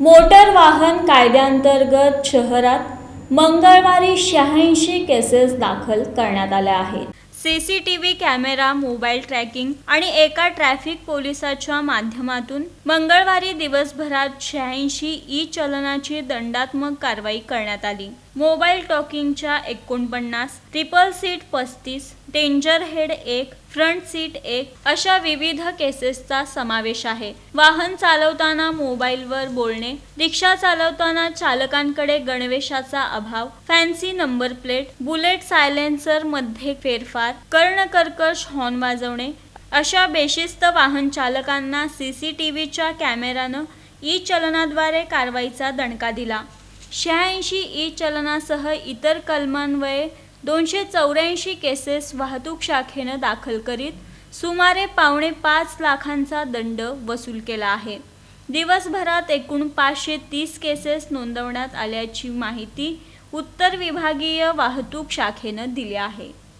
Motor वाहन कायद्याअंतर्गत शहरात मंगळवारी शहाऐंशी केसेस दाखल करण्यात आल्या आहेत. सीसीटीव्ही कॅमेरा मोबाईल ट्रॅकिंग आणि एका ट्रॅफिक पोलिसाच्या माध्यमातून मंगळवारी दिवसभरात शहाऐंशी ई चलनाची दंडात्मक कारवाई करण्यात आली. मोबाईल टॉकिंगच्या एकोणपन्नास ट्रिपल सीट पस्तीस डेंजर हेड एक फ्रंट सीट एक अशा विविध केसेसचा समावेश आहे. वाहन चालवताना मोबाईलवर बोलणे रिक्षा चालवताना चालकांकडे गणवेशाचा अभाव फॅन्सी नंबर प्लेट बुलेट सायलेन्सरमध्ये फेरफार कर्णकर्कश हॉर्न वाजवणे अशा बेशिस्त वाहन चालकांना सीसीटीव्हीच्या कॅमेरानं ई चलनाद्वारे कारवाईचा दणका दिला. शहाऐंशी ई चलनासह इतर कलमान्वये दोनशे चौऱ्याऐंशी केसेस वाहतूक शाखेनं दाखल करीत सुमारे पावणे पाच लाखांचा दंड वसूल केला आहे. दिवसभरात एकूण पाचशे तीस केसेस नोंदवण्यात आल्याची माहिती उत्तर विभागीय वाहतूक शाखेनं दिली आहे.